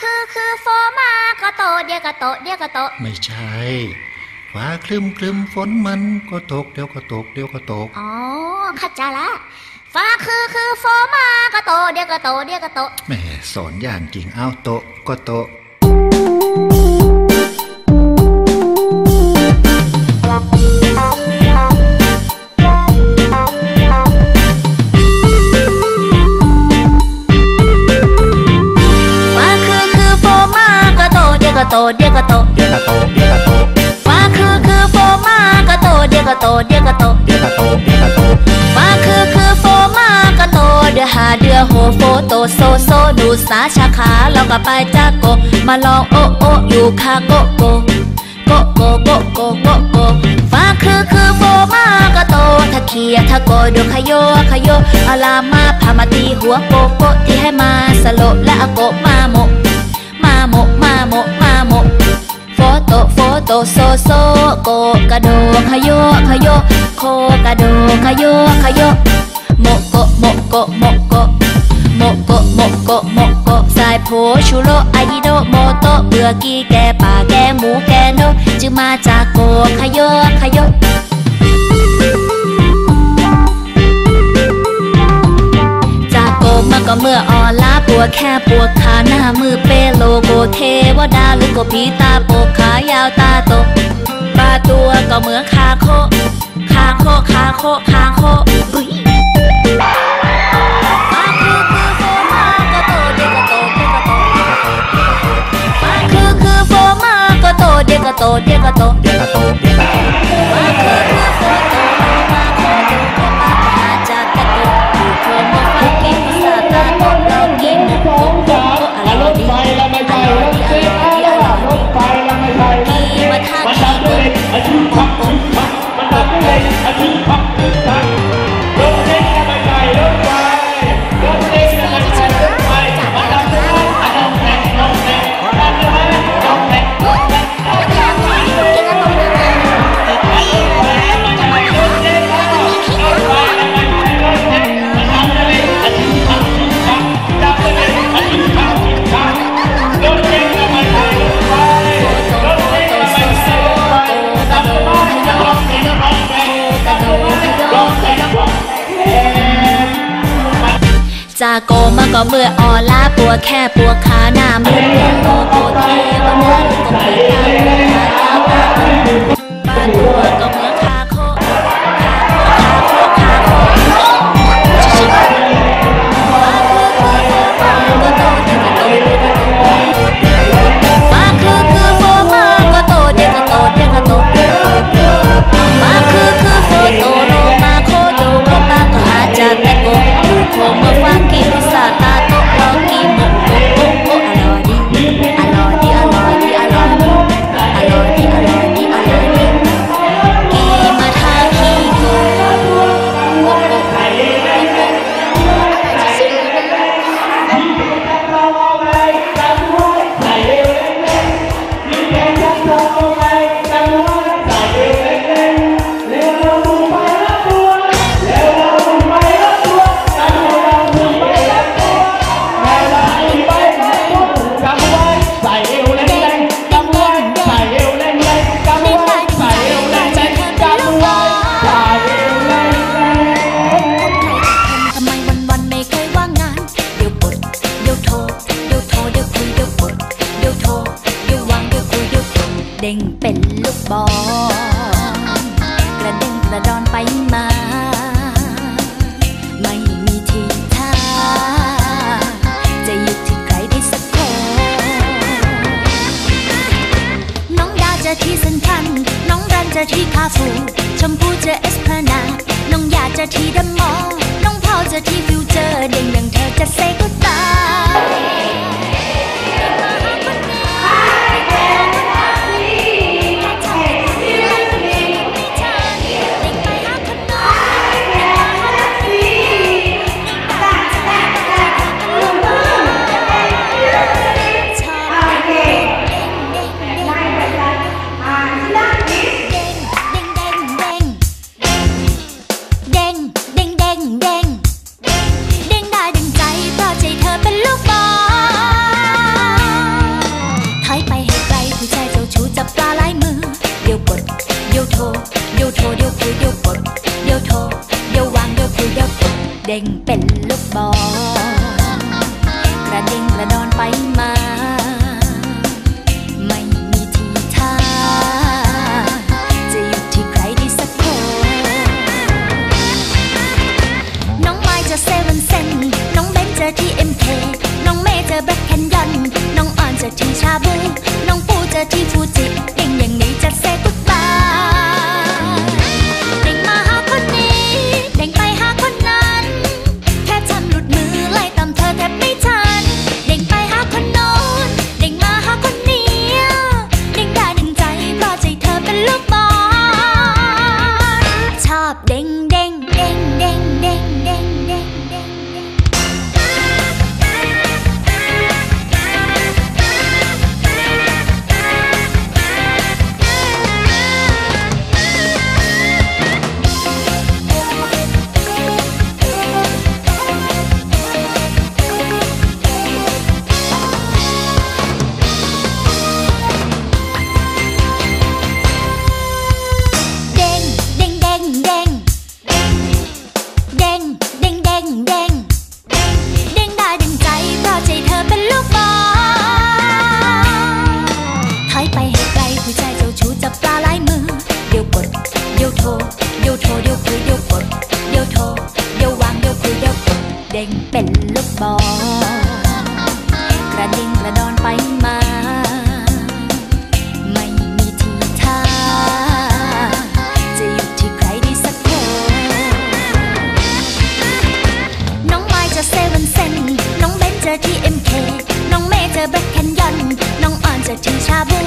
คือคือโฟมาก็โตเดียวก็โตเดียวก็โต ไม่ใช่ฟ้าคลึมคลึมฝนมันก็ตกเดี๋ยวก็ตกเดี๋ยวก็ตก อ๋อเข้าใจละฟ้าคือคือโฟมาก็โตเดียวก็โตเดียวก็โตแหม่สอนอย่างจริงเอาโตะก็โต โตเดียวก็โตเดียวก็โตเดี๋ยวก็โตะเดี๋ยวก็โตะฟ้าคือคือโฟมาก็โตเดียวก็โตเดียวก็โตเดี๋ยวก็โตะเดี๋ยวก็โตะฟ้าคือคือโฟมาก็โตเดือหาเดือโหโฟโตโซโซดูสาชาขาเราก็ไปจากโกมาลองโอโออยู่คาโกโกโกโกโกโกโกโกฟ้าคือคือโฟมาก็โตถ้าเคียถ้าโกดูขยโยขยโยอาลามาพามาตีหัวโกโกที่ให้มาสโลและอาโกมาโม mamo mamo mamo photo photo so so, cô cà đồ hayo hayo cô cà đồ hayo hayo một cô một cô một cô. Một cô một cô sai phố chú lô, ai đi đâu mô tô, bừa kia kè, bà mu mũ kè, nô. Chứ mà cha, cô hayo hayo cha, cô mà có mưa ตัวแค่ปวดขาหน้ามือเปโลโกเทวดาหรือโกผีตาโปกขายาวตาโตปลาตัวก็เหมือนคาโคคาโคคาโคคาโคอุ้ยโตเด็กก็โตเด็กก็โตเด็กก็โตเด็กก็โตาโกมาก็เมื่อออลาปวดแค่ปวดขาหน้ามือเปลี่ยนโกโกเทวดาก็เปลี่ยนตา ดเด้งเป็นลูกบอลกระเด้งกระดอนไปมา ไม่มีทีท่า จะหยุดที่ใครได้สักคน น้องดาจะที่สันคัน น้องรันจะที่คาฟู เด้งเป็นลูกบอล sabor.